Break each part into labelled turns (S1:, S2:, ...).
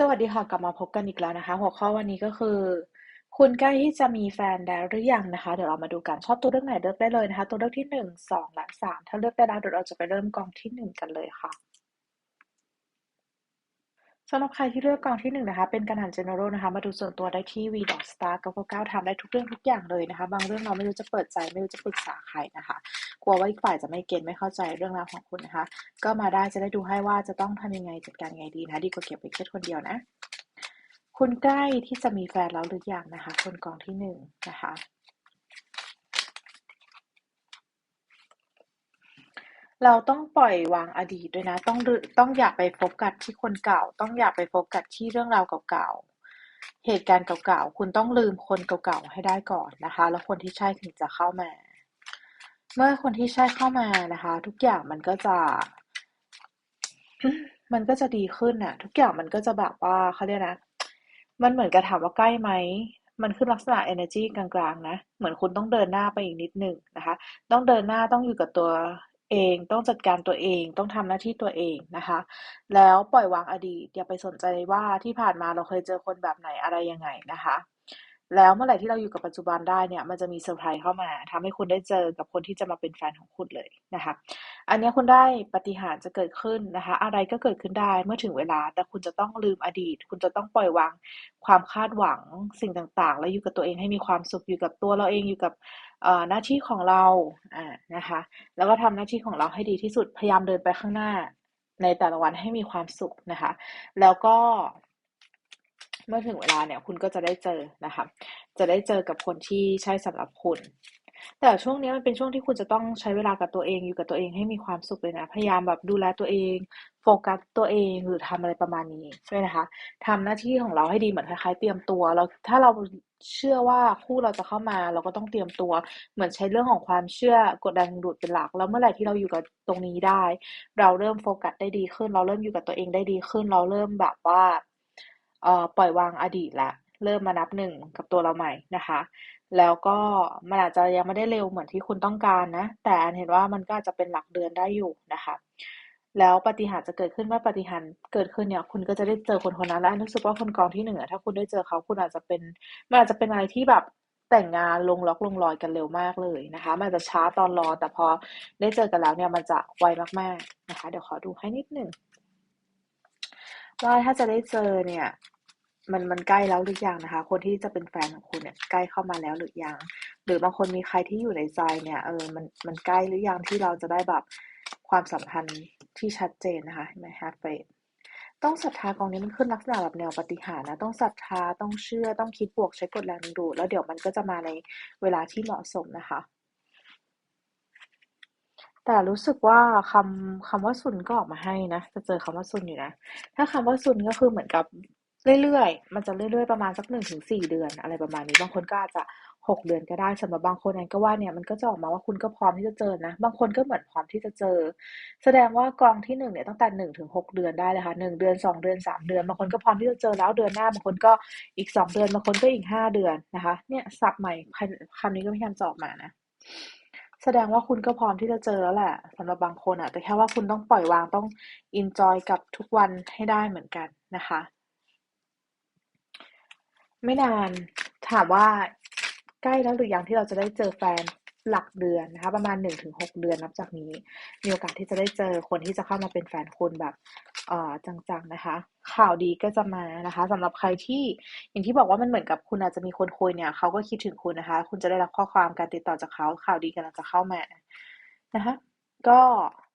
S1: สวัสดีค่ะ กลับมาพบกันอีกแล้วนะคะ หัวข้อวันนี้ก็คือ คุณใกล้ที่จะมีแฟนแล้วหรือยังนะคะ เดี๋ยวเรามาดูกันชอบตัวเลือกไหนเลือกได้เลยนะคะ ตัวเลือกที่หนึ่งสองและสามถ้าเลือกได้แล้วเดี๋ยวเราจะไปเริ่มกองที่หนึ่งกันเลยค่ะ สำหรับใครที่เลือกกองที่หนึ่งนะคะ เป็นการอ่าน general นะคะ มาดูส่วนตัวได้ที่ v star 999ทำได้ทุกเรื่องทุกอย่างเลยนะคะ บางเรื่องเราไม่รู้จะเปิดใจไม่รู้จะปรึกษาใครนะคะ กลัวว่าอีกฝ่ายจะไม่เก็ตไม่เข้าใจเรื่องราวของคุณนะคะ ก็มาได้จะได้ดูให้ว่าจะต้องทำยังไงจัดการยังไงดีนะคะดีกว่าเก็บไปเครียดคนเดียวนะ คุณใกล้ที่จะมีแฟนแล้วหรือยังนะคะ คนกองที่หนึ่งนะคะ เราต้องปล่อยวางอดีตด้วยนะ ต้อง ต้องอย่าไปโฟกัสที่คนเก่า ต้องอย่าไปโฟกัสที่เรื่องราวเก่าๆ เหตุการณ์เก่าๆ คุณต้องลืมคนเก่าๆ ให้ได้ก่อนนะคะ แล้วคนที่ใช่ถึงจะเข้ามา เมื่อคนที่ใช่เข้ามานะคะ ทุกอย่างมันก็จะ มันก็จะดีขึ้นน่ะทุกอย่างมันก็จะแบบว่าเขาเรียกนะ มันเหมือนกับถามว่าใกล้ไหมมันขึ้นลักษณะ energy กลางๆ นะ เหมือนคุณต้องเดินหน้าไปอีกนิดหนึ่งนะคะ ต้องเดินหน้าต้องอยู่กับตัว เอง ต้องจัดการตัวเอง ต้องทำหน้าที่ตัวเองนะคะ แล้วปล่อยวางอดีต อย่าไปสนใจว่าที่ผ่านมาเราเคยเจอคนแบบไหนอะไรยังไงนะคะ แล้วเมื่อไหร่ที่เราอยู่กับปัจจุบันได้เนี่ย มันจะมีเซอร์ไพรส์เข้ามาทำให้คุณได้เจอกับคนที่จะมาเป็นแฟนของคุณเลยนะคะ อันนี้คุณได้ปฏิหารจะเกิดขึ้นนะคะ อะไรก็เกิดขึ้นได้เมื่อถึงเวลา แต่คุณจะต้องลืมอดีต คุณจะต้องปล่อยวางความคาดหวังสิ่งต่างๆ แล้วอยู่กับตัวเองให้มีความสุขอยู่กับตัวเราเองอยู่กับหน้าที่ของเราอ่านะคะ แล้วก็ทำหน้าที่ของเราให้ดีที่สุดพยายามเดินไปข้างหน้า ในแต่ละวันให้มีความสุขนะคะ แล้วก็ เมื่อถึงเวลาเนี่ยคุณก็จะได้เจอนะคะ จะได้เจอกับคนที่ใช่สำหรับคุณ แต่ช่วงนี้มันเป็นช่วงที่คุณจะต้องใช้เวลากับตัวเองอยู่กับตัวเองให้มีความสุขเลยนะ พยายามแบบดูแลตัวเอง โฟกัสตัวเองหรือทำอะไรประมาณนี้ด้วยนะคะทำหน้าที่ของเราให้ดีเหมือนคล้ายๆเตรียมตัวเราถ้าเราเชื่อว่าคู่เราจะเข้ามาเราก็ต้องเตรียมตัว เหมือนใช้เรื่องของความเชื่อกดดันดูดเป็นหลัก แล้วเมื่อไหร่ที่เราอยู่กับตรงนี้ได้ เราเริ่มโฟกัสได้ดีขึ้น เราเริ่มอยู่กับตัวเองได้ดีขึ้น เราเริ่มแบบว่า เอ่อปล่อยวางอดีตละเริ่มมานับหนึ่งกับตัวเราใหม่นะคะ แล้วก็มันอาจจะยังไม่ได้เร็วเหมือนที่คุณต้องการนะ แต่อันเห็นว่ามันก็อาจจะเป็นหลักเดือนได้อยู่นะคะ แล้วปฏิหารจะเกิดขึ้นเมื่อปฏิหารเกิดขึ้นเนี่ย คุณก็จะได้เจอคนคนนั้นแล้วรู้สึกว่าคนกองที่หนึ่งอะถ้าคุณได้เจอเขาคุณอาจจะเป็นมันอาจจะเป็นอะไรที่แบบแต่งงานลงล็อกลงรอยกันเร็วมากเลยนะคะ มันจะช้าตอนรอแต่พอได้เจอกันแล้วเนี่ยมันจะไวมากๆนะคะ เดี๋ยวขอดูให้นิดหนึ่ง ว่าถ้าจะได้เจอเนี่ย มันมันใกล้แล้วหรือยังนะคะ คนที่จะเป็นแฟนของคุณเนี่ยใกล้เข้ามาแล้วหรือยัง หรือบางคนมีใครที่อยู่ในใจเนี่ยเออมันมันใกล้หรือยังที่เราจะได้แบบความสัมพันธ์ที่ชัดเจนนะคะเห็นไหม have faith ต้องศรัทธากองนี้มันขึ้นลักษณะแบบแนวปฏิหารนะ ต้องศรัทธาต้องเชื่อต้องคิดบวกใช้กฎแรงดึงดูดแล้วเดี๋ยวมันก็จะมาในเวลาที่เหมาะสมนะคะ แต่รู้สึกว่าคำ คำว่าซุนก็ออกมาให้นะ จะเจอคำว่าซุนอยู่นะ ถ้าคำว่าซุนก็คือเหมือนกับเรื่อยๆ มันจะเรื่อยๆ ประมาณสักหนึ่งถึงสี่เดือน อะไรประมาณนี้ บางคนก็อาจจะหกเดือนก็ได้สำหรับบางคนแอนก็ว่าเนี่ยมันก็จะออกมาว่าคุณก็พร้อมที่จะเจอนะ บางคนก็เหมือนพร้อมที่จะเจอ แสดงว่ากองที่หนึ่งเนี่ยตั้งแต่หนึ่งถึงหกเดือนได้เลยค่ะหนึ่งเดือนสองเดือนสามเดือน บางคนก็พร้อมที่จะเจอแล้วเดือนหน้า บางคนก็อีกสองเดือน บางคนก็อีกห้าเดือนนะคะ เนี่ยสับใหม่คำนี้ก็พยายามจะออกมานะ ดงว่าคุณก็พร้อมที่จะเจอแล้วแหละสำหรับบางคนอะแต่แค่ว่าคุณต้องปล่อยวางต้องอินจอยกับทุกวันให้ได้เหมือนกันนะคะ ไม่นานถามว่าใกล้แล้วหรือยังที่เราจะได้เจอแฟน หลักเดือนนะคะประมาณหนึ่งถึงหกเดือนนับจากนี้ มีโอกาสที่จะได้เจอคนที่จะเข้ามาเป็นแฟนคุณแบบเอ่อจังๆนะคะ ข่าวดีก็จะมานะคะสำหรับใครที่อย่างที่บอกว่ามันเหมือนกับคุณอาจจะมีคนคุยเนี่ยเขาก็คิดถึงคุณนะคะ คุณจะได้รับข้อความการติดต่อจากเขาข่าวดีกำลังจะเข้ามานะคะ ก็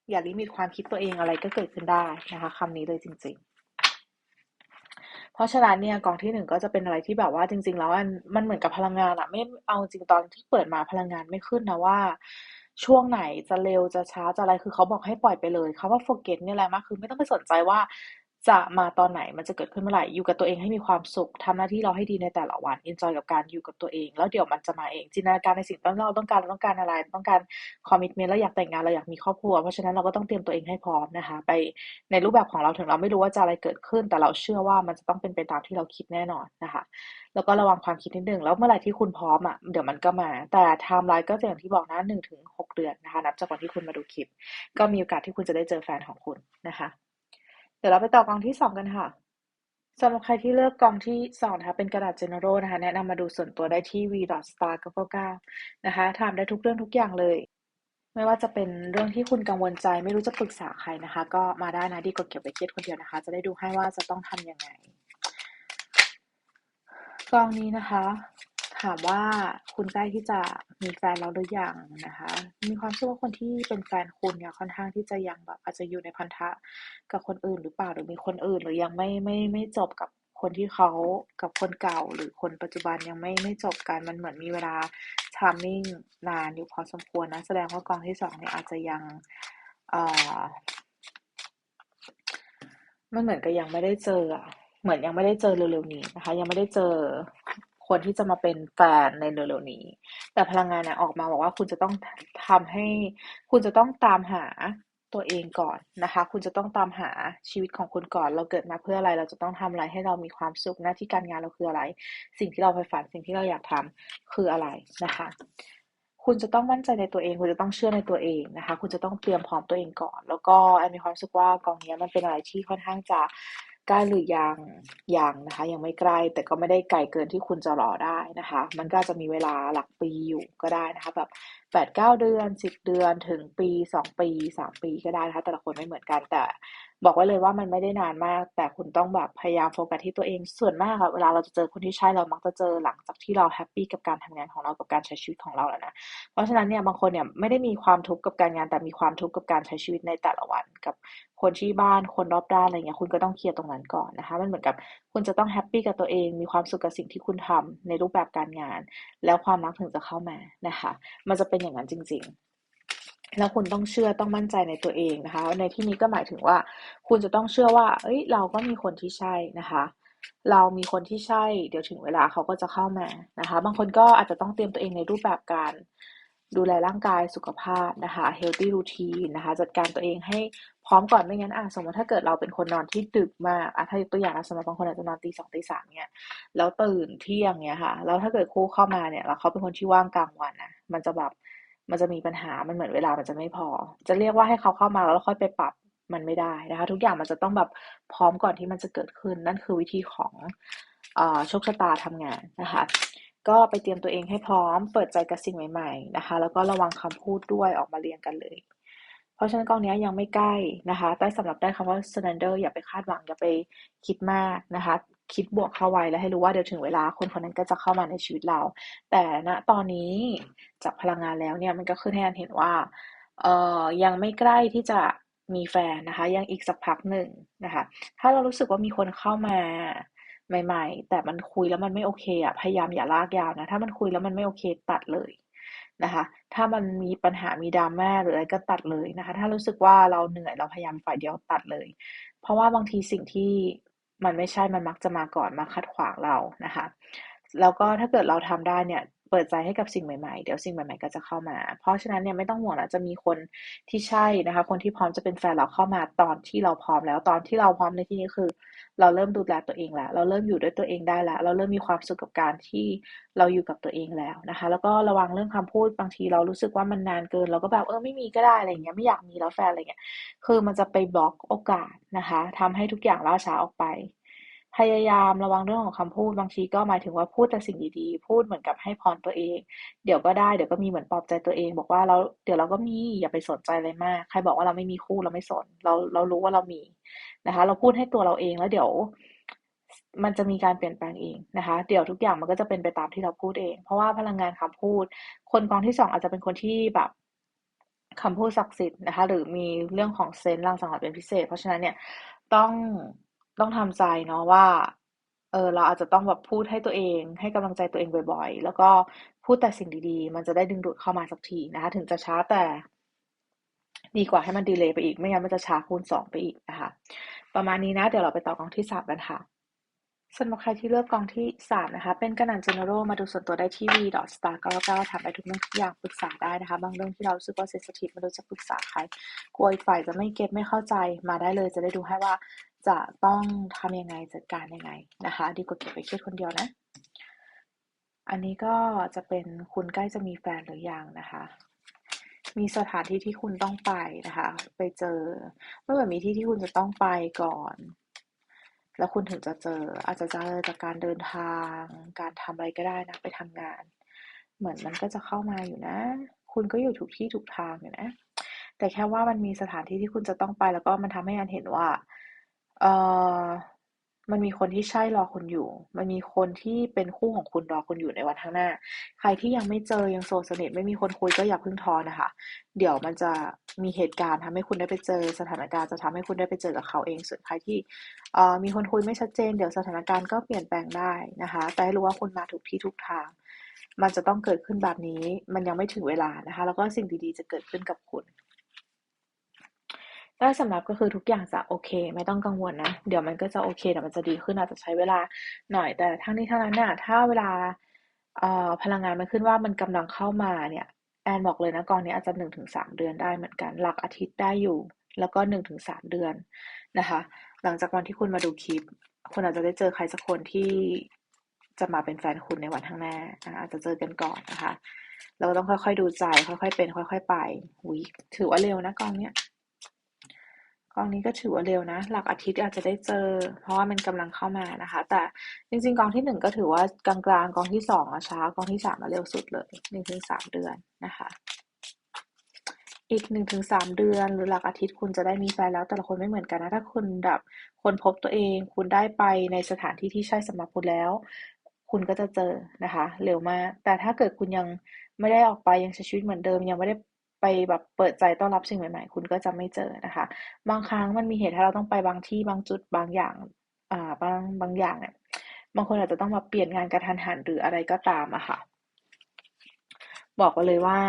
S1: อย่าลิมิตความคิดตัวเองอะไรก็เกิดขึ้นได้นะคะคำนี้เลยจริง ๆ เพราะฉะนั้นเนี่ยกองที่หนึ่งก็จะเป็นอะไรที่แบบว่าจริง ๆ แล้วมันมันเหมือนกับพลังงานอะไม่เอาจริงตอนที่เปิดมาพลังงานไม่ขึ้นนะว่าช่วงไหนจะเร็วจะช้าจะอะไรคือเขาบอกให้ปล่อยไปเลยเขาว่า forget เนี่ยแหละมากคือไม่ต้องไปสนใจว่า จะมาตอนไหนมันจะเกิดขึ้นเมื่อไหร่ อยู่กับตัวเองให้มีความสุขทำหน้าที่เราให้ดีในแต่ละวัน enjoy กับการอยู่กับตัวเอง แล้วเดี๋ยวมันจะมาเองจินตนาการในสิ่งที่เราต้องการเราต้องการอะไร ต้องการ commitment เราอยากแต่งงานเราอยากมีครอบครัว เพราะฉะนั้นเราก็ต้องเตรียมตัวเองให้พร้อมนะคะ ไปในรูปแบบของเราถึงเราไม่รู้ว่าจะอะไรเกิดขึ้น แต่เราเชื่อว่ามันจะต้องเป็นไปตามที่เราคิดแน่นอนนะคะ แล้วก็ระวังความคิดนิดนึงแล้วเมื่อไหร่ที่คุณพร้อมอะเดี๋ยวมันก็มา แต่ไทม์ไลน์ก็อย่างที่บอกนะหนึ่งถึงหกเดือนนะคะนับจากวันที่คุณมาดูคลิป ก็มีโอกาสที่คุณจะได้เจอแฟนของคุณนะคะ ดี๋ยวเราไปต่อกองที่สองกันค่ะสำหรับใครที่เลือกกองที่สองนะคะเป็นกระดาษ general นะคะ แนะนำมาดูส่วนตัวได้ที่ v star 999นะคะถามได้ทุกเรื่องทุกอย่างเลย ไม่ว่าจะเป็นเรื่องที่คุณกังวลใจ ไม่รู้จะปรึกษาใครนะคะ ก็มาได้นะดีกว่าเก็บไว้เครียดคนเดียวนะคะ จะได้ดูให้ว่าจะต้องทำยังไง กองนี้นะคะ ถามว่าคุณใกล้ที่จะมีแฟนแล้วหรือยังนะคะ มีความเชื่อว่าคนที่เป็นแฟนคุณเนี่ยค่อนข้างที่จะยังแบบอาจจะอยู่ในพันธะกับคนอื่นหรือเปล่าหรือมีคนอื่น หรือยังไม่ไม่ไม่จบกับคนที่เขากับคนเก่าหรือคนปัจจุบันยังไม่ไม่จบกันมันเหมือนมีเวลาทามมิ่งนานอยู่พอสมควรนะ แสดงว่ากองที่สองเนี่ยอาจจะยังเอ่อมันเหมือนกับยังไม่ได้เจอเหมือนยังไม่ได้เจอเร็วๆนี้นะคะ ยังไม่ได้เจอ คนที่จะมาเป็นแฟนในเร็วๆนี้ แต่พลังงานเนี่ยออกมาบอกว่าคุณจะต้องทำให้ คุณจะต้องตามหาตัวเองก่อนนะคะ คุณจะต้องตามหาชีวิตของคุณก่อน เราเกิดมาเพื่ออะไร เราจะต้องทำอะไรให้เรามีความสุข หน้าที่การงานเราคืออะไร สิ่งที่เราไปฝัน สิ่งที่เราอยากทำคืออะไรนะคะ คุณจะต้องมั่นใจในตัวเอง คุณจะต้องเชื่อในตัวเองนะคะ คุณจะต้องเตรียมพร้อมตัวเองก่อน แล้วก็แอนมีความรู้สึกว่ากองนี้มันเป็นอะไรที่ค่อนข้างจะ ใกล้หรือยังยังนะคะ ยังไม่ใกล้แต่ก็ไม่ได้ไกลเกินที่คุณจะรอได้นะคะ มันก็จะมีเวลาหลักปีอยู่ก็ได้นะคะแบบแปดเก้าเดือนสิบเดือนถึงปีสองปีสามปีก็ได้นะคะ แต่ละคนไม่เหมือนกันแต่ บอกไว้เลยว่ามันไม่ได้นานมาก แต่คุณต้องแบบพยายามโฟกัสที่ตัวเอง ส่วนมากอะเวลาเราจะเจอคนที่ใช่เรามักจะเจอหลังจากที่เราแฮปปี้กับการทำงานของเรากับการใช้ชีวิตของเราแล้วนะเพราะฉะนั้นเนี่ยบางคนเนี่ยไม่ได้มีความทุกข์กับการงาน แต่มีความทุกข์กับการใช้ชีวิตในแต่ละวันกับคนที่บ้านคนรอบด้านอะไรเงี้ยคุณก็ต้องเคลียร์ตรงนั้นก่อนนะคะมันเหมือนกับคุณจะต้องแฮปปี้กับตัวเองมีความสุขกับสิ่งที่คุณทำในรูปแบบการงาน แล้วความรักถึงจะเข้ามานะคะ มันจะเป็นอย่างนั้นจริง ๆ แล้วคุณต้องเชื่อต้องมั่นใจในตัวเองนะคะ ในที่นี้ก็หมายถึงว่า คุณจะต้องเชื่อว่า เอ้ย เราก็มีคนที่ใช่นะคะ เรามีคนที่ใช่ เดี๋ยวถึงเวลาเขาก็จะเข้ามานะคะ บางคนก็อาจจะต้องเตรียมตัวเองในรูปแบบการดูแลร่างกายสุขภาพนะคะ healthy routine นะคะ จัดการตัวเองให้พร้อมก่อนไม่งั้นอะสมมติถ้าเกิดเราเป็นคนนอนที่ดึกมากอะถ้ายกตัวอย่างนะสำหรับบางคนอาจจะนอนตีสองตีสามเนี่ยแล้วตื่นเที่ยงเนี่ยค่ะแล้วถ้าเกิดคู่เข้ามาเนี่ยแล้วเขาเป็นคนที่ว่างกลางวันนะมันจะแบบ มันจะมีปัญหา มันเหมือนเวลามันจะไม่พอ จะเรียกว่าให้เขาเข้ามาแล้วค่อยไปปรับมันไม่ได้นะคะ ทุกอย่างมันจะต้องแบบพร้อมก่อนที่มันจะเกิดขึ้น นั่นคือวิธีของโชคชะตาทำงานนะคะ ก็ไปเตรียมตัวเองให้พร้อม เปิดใจกับสิ่งใหม่ ๆ นะคะ แล้วก็ระวังคำพูดด้วยออกมาเรียงกันเลย เพราะฉะนั้นกองนี้ยังไม่ใกล้นะคะได้สำหรับได้คำว่า surrender อย่าไปคาดหวังอย่าไปคิดมากนะคะคิดบวกเข้าไว้แล้วให้รู้ว่าเดี๋ยวถึงเวลาคนคนนั้นก็จะเข้ามาในชีวิตเรา แต่ณตอนนี้จากพลังงานแล้วเนี่ยมันก็ขึ้นให้อันเห็นว่าเอ่อยังไม่ใกล้ที่จะมีแฟนนะคะ ยังอีกสักพักหนึ่งนะคะ ถ้าเรารู้สึกว่ามีคนเข้ามาใหม่ ๆ แต่มันคุยแล้วมันไม่โอเคอะพยายามอย่าลากยาวนะถ้ามันคุยแล้วมันไม่โอเคตัดเลย นะคะ ถ้ามันมีปัญหามีดราม่าหรืออะไรก็ตัดเลยนะคะ ถ้ารู้สึกว่าเราเหนื่อยเราพยายามฝ่ายเดียวตัดเลย เพราะว่าบางทีสิ่งที่มันไม่ใช่มันมักจะมาก่อนมาขัดขวางเรานะคะ แล้วก็ถ้าเกิดเราทำได้เนี่ย เปิดใจให้กับสิ่งใหม่ๆ เดี๋ยวสิ่งใหม่ๆก็จะเข้ามา เพราะฉะนั้นเนี่ยไม่ต้องห่วงนะจะมีคนที่ใช่นะคะ คนที่พร้อมจะเป็นแฟนเราเข้ามาตอนที่เราพร้อมแล้วตอนที่เราพร้อมในที่นี้คือ เราเริ่มดูแลตัวเองแล้ว เราเริ่มอยู่ด้วยตัวเองได้แล้ว เราเริ่มมีความสุขกับการที่เราอยู่กับตัวเองแล้วนะคะ แล้วก็ระวังเรื่องคำพูดบางทีเรารู้สึกว่ามันนานเกิน เราก็แบบเออไม่มีก็ได้อะไรเงี้ยไม่อยากมีแล้วแฟนอะไรเงี้ยคือมันจะไปบล็อกโอกาสนะคะทำให้ทุกอย่างล่าช้าออกไป พยายามระวังเรื่องของคำพูด บางทีก็หมายถึงว่าพูดแต่สิ่งดีๆ พูดเหมือนกับให้พรตัวเอง เดี๋ยวก็ได้ เดี๋ยวก็มีเหมือนปลอบใจตัวเอง บอกว่าเราเดี๋ยวเราก็มีอย่าไปสนใจอะไรมาก ใครบอกว่าเราไม่มีคู่เราไม่สน เราเรารู้ว่าเรามีนะคะ เราพูดให้ตัวเราเองแล้วเดี๋ยวมันจะมีการเปลี่ยนแปลงเองนะคะ เดี๋ยวทุกอย่างมันก็จะเป็นไปตามที่เราพูดเอง เพราะว่าพลังงานคำพูด คนกองที่สองอาจจะเป็นคนที่แบบคำพูดศักดิ์สิทธิ์นะคะ หรือมีเรื่องของเซนส์ลางสังหรณ์เป็นพิเศษ เพราะฉะนั้นเนี่ยต้อง ต้องทำใจเนาะว่า เออ เราอาจจะต้องแบบพูดให้ตัวเอง ให้กำลังใจตัวเองบ่อย ๆ แล้วก็พูดแต่สิ่งดีๆ มันจะได้ดึงดูดเข้ามาสักทีนะคะ ถึงจะช้าแต่ ดีกว่าให้มันดีเลย์ไปอีก ไม่งั้นมันจะช้าคูณสองไปอีกนะคะ ประมาณนี้นะ เดี๋ยวเราไปต่อกองที่สามกันค่ะสำหรับใครที่เลือกกองที่สามนะคะ เป็นกระน่ำ general มาดูส่วนตัวได้ที่ v star 99ถามไปทุกเรื่องทุกอย่างปรึกษาได้นะคะ บางเรื่องที่เรารู้สึกว่า sensitive ไม่รู้จะปรึกษาใคร กลัวอีกฝ่ายจะไม่เก็ตไม่เข้าใจมาได้เลยจะได้ดูให้ว่า จะต้องทำยังไงจัดการยังไงนะคะ ดีกว่าเก็บไปคิดคนเดียวนะ อันนี้ก็จะเป็นคุณใกล้จะมีแฟนหรือยังนะคะ มีสถานที่ที่คุณต้องไปนะคะ ไปเจอเมื่อแบบมีที่ที่คุณจะต้องไปก่อน แล้วคุณถึงจะเจอ อาจจะเจอจากการเดินทาง การทำอะไรก็ได้นะไปทำงาน เหมือนมันก็จะเข้ามาอยู่นะ คุณก็อยู่ถูกที่ถูกทางอยู่นะ แต่แค่ว่ามันมีสถานที่ที่คุณจะต้องไปแล้วก็มันทำให้อันเห็นว่า เออมันมีคนที่ใช่รอคุณอยู่ มันมีคนที่เป็นคู่ของคุณรอคุณอยู่ในวันข้างหน้า ใครที่ยังไม่เจอยังโสดสนิทไม่มีคนคุยก็อย่าเพิ่งท้อนะคะ เดี๋ยวมันจะมีเหตุการณ์ทำให้คุณได้ไปเจอ สถานการณ์จะทำให้คุณได้ไปเจอกับเขาเอง ส่วนใครที่มีคนคุยไม่ชัดเจน เดี๋ยวสถานการณ์ก็เปลี่ยนแปลงได้นะคะ แต่ให้รู้ว่าคุณมาถูกที่ถูกทาง มันจะต้องเกิดขึ้นแบบนี้ มันยังไม่ถึงเวลานะคะ แล้วก็สิ่งดีๆ จะเกิดขึ้นกับคุณ ถ้าสำหรับก็คือทุกอย่างจะโอเค ไม่ต้องกังวลนะ เดี๋ยวมันก็จะโอเคเดี๋ยวมันจะดีขึ้นอาจจะใช้เวลาหน่อยแต่ทั้งนี้ทั้งนั้นเนี่ยถ้าเวลาพลังงานมันขึ้นว่ามันกำลังเข้ามาเนี่ยแอนบอกเลยนะกองนี้อาจจะหนึ่งถึงสามเดือนได้เหมือนกัน หลักอาทิตย์ได้อยู่ แล้วก็หนึ่งถึงสามเดือนนะคะ หลังจากวันที่คุณมาดูคลิป คุณอาจจะได้เจอใครสักคนที่จะมาเป็นแฟนคุณในวันข้างหน้าอาจจะเจอกันก่อนนะคะ เราต้องค่อยๆดูใจ ค่อยๆเป็น ค่อย ๆ ไปถือว่าเร็วนะกองเนี้ย กองนี้ก็ถือว่าเร็วนะ หลักอาทิตย์อาจจะได้เจอ เพราะว่ามันกำลังเข้ามานะคะ แต่จริงๆ กองที่หนึ่งก็ถือว่ากลางๆ กองที่สองอะช้ากองที่สามมาเร็วสุดเลยหนึ่งถึงสามเดือนนะคะ อีกหนึ่งถึงสามเดือนหรือหลักอาทิตย์คุณจะได้มีแฟนแล้วแต่ละคนไม่เหมือนกันนะถ้าคุณแบบคนพบตัวเอง คุณได้ไปในสถานที่ที่ใช่สำหรับคุณแล้ว คุณก็จะเจอนะคะ เร็วมากแต่ถ้าเกิดคุณยังไม่ได้ออกไปยังใช้ชีวิตเหมือนเดิมยังไม่ได้ ไปแบบเปิดใจต้อนรับสิ่งใหม่ๆ คุณก็จะไม่เจอนะคะ บางครั้งมันมีเหตุให้เราต้องไปบางที่บางจุดบางอย่างอ่าบางบางอย่างเนี่ยบางคนอาจจะต้องมาเปลี่ยนงานกระทันหันหรืออะไรก็ตามอะค่ะ บอกไปเลยว่า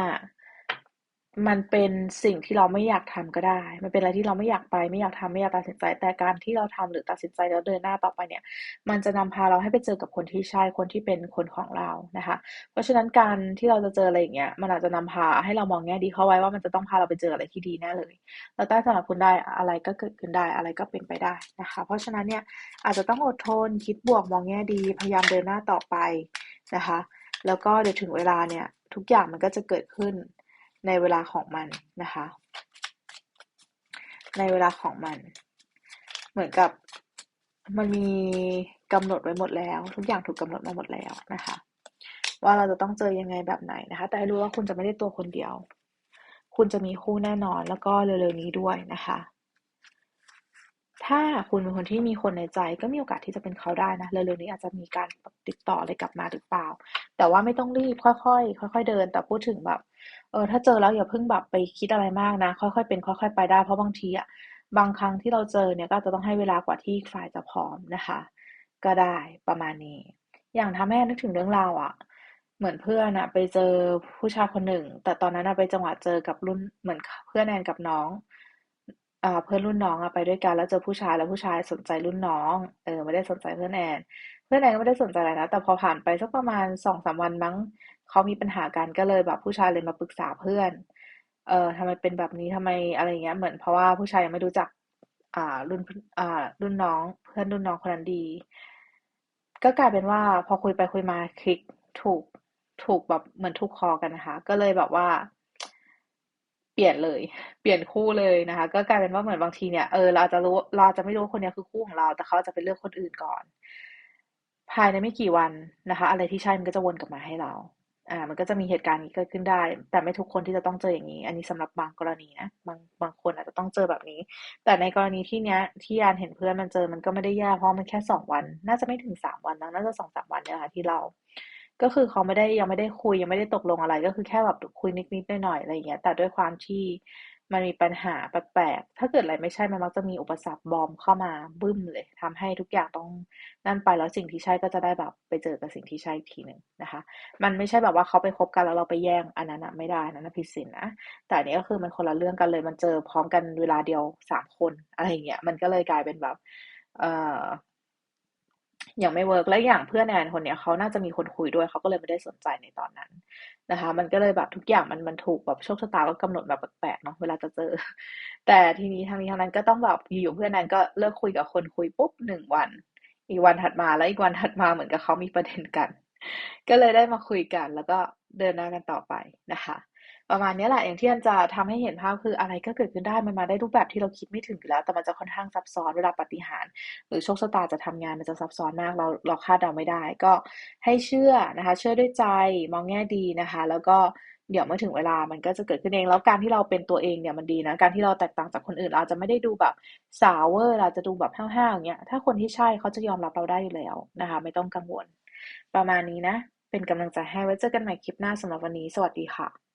S1: มันเป็นสิ่งที่เราไม่อยากทำก็ได้ มันเป็นอะไรที่เราไม่อยากไป ไม่อยากทำไม่อยากตัดสินใจ แต่การที่เราทำหรือตัดสินใจแล้วเดินหน้าต่อไปเนี่ย มันจะนำพาเราให้ไปเจอกับคนที่ใช่ คนที่เป็นคนของเรา นะคะ เพราะฉะนั้นการที่เราจะเจออะไรอย่างเงี้ย มันอาจจะนำพาให้เรามองแง่ดีเข้าไว้ว่ามันจะต้องพาเราไปเจออะไรที่ดีแน่เลยแล้วใต้สำหรับคุณได้ อะไรก็เกิดขึ้นได้ อะไรก็เป็นไปได้นะคะ เพราะฉะนั้นเนี่ย อาจจะต้องอดทน คิดบวก มองแง่ดี พยายามเดินหน้าต่อไปนะคะ แล้วก็เดี๋ยวถึงเวลาเนี่ย ทุกอย่างมันก็จะเกิดขึ้น ในเวลาของมันนะคะ ในเวลาของมัน เหมือนกับมันมีกำหนดไว้หมดแล้ว ทุกอย่างถูกกาหนดมาหมดแล้วนะคะ ว่าเราจะต้องเจอยังไงแบบไหนนะคะ แต่รู้ว่าคุณจะไม่ได้ตัวคนเดียว คุณจะมีคู่แน่นอนแล้วก็เร็วๆนี้ด้วยนะคะ ถ้าคุณเป็นคนที่มีคนในใจก็มีโอกาสที่จะเป็นเขาได้นะเร็วๆนี้อาจจะมีการติดต่ออะไรกลับมาหรือเปล่า แต่ว่าไม่ต้องรีบค่อยๆค่อย ๆ เดิน แต่พูดถึงแบบ เออถ้าเจอแล้วอย่าเพิ่งแบบไปคิดอะไรมากนะ ค่อยๆเป็น ค่อย ๆ ไปได้ เพราะบางทีอะบางครั้งที่เราเจอเนี่ยก็จะต้องให้เวลากว่าที่ฝ่ายจะพร้อมนะคะ ก็ได้ประมาณนี้ อย่างทำให้นึกถึงเรื่องราวอะเหมือนเพื่อนอะไปเจอผู้ชายคนหนึ่ง แต่ตอนนั้นอะไปจังหวะเจอกับรุ่นเหมือนเพื่อนแอนกับน้องอ่าเพื่อนรุ่นน้องอะไปด้วยกันแล้วเจอผู้ชายแล้วผู้ชายสนใจรุ่นน้องเออไม่ได้สนใจเพื่อนแอน เพื่อนแอนก็ไม่ได้สนใจอะไรนะแต่พอผ่านไปสักประมาณสองสามวันมั้ง เขามีปัญหากันก็เลยแบบผู้ชายเลยมาปรึกษาเพื่อน เออทำไมเป็นแบบนี้ทำไมอะไรเงี้ยเหมือนเพราะว่าผู้ชายยังไม่รู้จัก อ่ารุ่นอ่ารุ่นน้องเพื่อนรุ่นน้องคนนั้นดี ก็กลายเป็นว่าพอคุยไปคุยมาคลิกถูกถูกแบบเหมือนถูกคอกันนะคะ ก็เลยแบบว่าเปลี่ยนเลย เปลี่ยนคู่เลยนะคะ ก็กลายเป็นว่าเหมือนบางทีเนี่ยเออเราจะรู้เราจะไม่รู้คนนี้คือคู่ของเรา แต่เขาจะไปเลือกคนอื่นก่อน ภายในไม่กี่วันนะคะ อะไรที่ใช่มันก็จะวนกลับมาให้เรา อ่ามันก็จะมีเหตุการณ์นี้เกิดขึ้นได้ แต่ไม่ทุกคนที่จะต้องเจออย่างนี้ อันนี้สำหรับบางกรณีนะบางบางคนอาจจะต้องเจอแบบนี้ แต่ในกรณีที่เนี้ยที่ยานเห็นเพื่อนมันเจอมันก็ไม่ได้แย่เพราะมันแค่สองวัน น่าจะไม่ถึงสามวันนะน่าจะสองสามวันเนี่ยค่ะที่เรา ก็คือเขาไม่ได้ยังไม่ได้คุยยังไม่ได้ตกลงอะไร ก็คือแค่แบบคุยนิดๆหน่อยๆอะไรอย่างเงี้ยแต่ด้วยความที่ มันมีปัญหาแปลกๆ ถ้าเกิดอะไรไม่ใช่ มันมักจะมีอุปสรรคบอมเข้ามาบึ้มเลยทำให้ทุกอย่างต้องนั่นไปแล้วสิ่งที่ใช่ก็จะได้แบบไปเจอกับสิ่งที่ใช่อีกทีหนึ่งนะคะ มันไม่ใช่แบบว่าเขาไปคบกันแล้วเราไปแย่งอันนั้นอะไม่ได้นะนะพิสินนะ แต่อันนี้ก็คือมันคนละเรื่องกันเลย มันเจอพร้อมกันเวลาเดียวสามคนอะไรอย่างเงี้ย มันก็เลยกลายเป็นแบบ เอ่อ ยังไม่เวิร์กและอย่างเพื่อนแอนคนเนี้ยเขาน่าจะมีคนคุยด้วยเขาก็เลยไม่ได้สนใจในตอนนั้นนะคะ มันก็เลยแบบทุกอย่างมันมันถูกแบบโชคชะตาก็กำหนดแบบแปลกๆเนาะเวลาจะเจอ แต่ทีนี้ทางนี้ทางนั้นก็ต้องแบบอยู่เพื่อนแอนก็เลิกคุยกับคนคุยปุ๊บหนึ่งวัน อีกวันถัดมาแล้วอีกวันถัดมาเหมือนกับเขามีประเด็นกัน ก็เลยได้มาคุยกันแล้วก็เดินหน้ากันต่อไปนะคะ ประมาณนี้แหละ อย่างที่อันจะทำให้เห็นภาพคืออะไรก็เกิดขึ้นได้มันมาได้รูปแบบที่เราคิดไม่ถึงอยู่แล้ว แต่มันจะค่อนข้างซับซ้อนเวลาปฏิหาร หรือโชคชะตาจะทำงานมันจะซับซ้อนมากเราเราคาดเดาไม่ได้ ก็ให้เชื่อนะคะ เชื่อด้วยใจมองแง่ดีนะคะ แล้วก็เดี๋ยวเมื่อถึงเวลามันก็จะเกิดขึ้นเอง แล้วการที่เราเป็นตัวเองเนี่ยมันดีนะ การที่เราแตกต่างจากคนอื่น เราจะไม่ได้ดูแบบสาวเวอร์เราจะดูแบบห้าวๆอย่างเงี้ย ถ้าคนที่ใช่เขาจะยอมรับเราได้อยู่แล้วนะคะ ไม่ต้องกังวล ประมาณนี้นะ เป็นกำลังใจให้ไว้เจอกันใหม่คลิปหน้าสำหรับวันนี้ สวัสดีค่ะ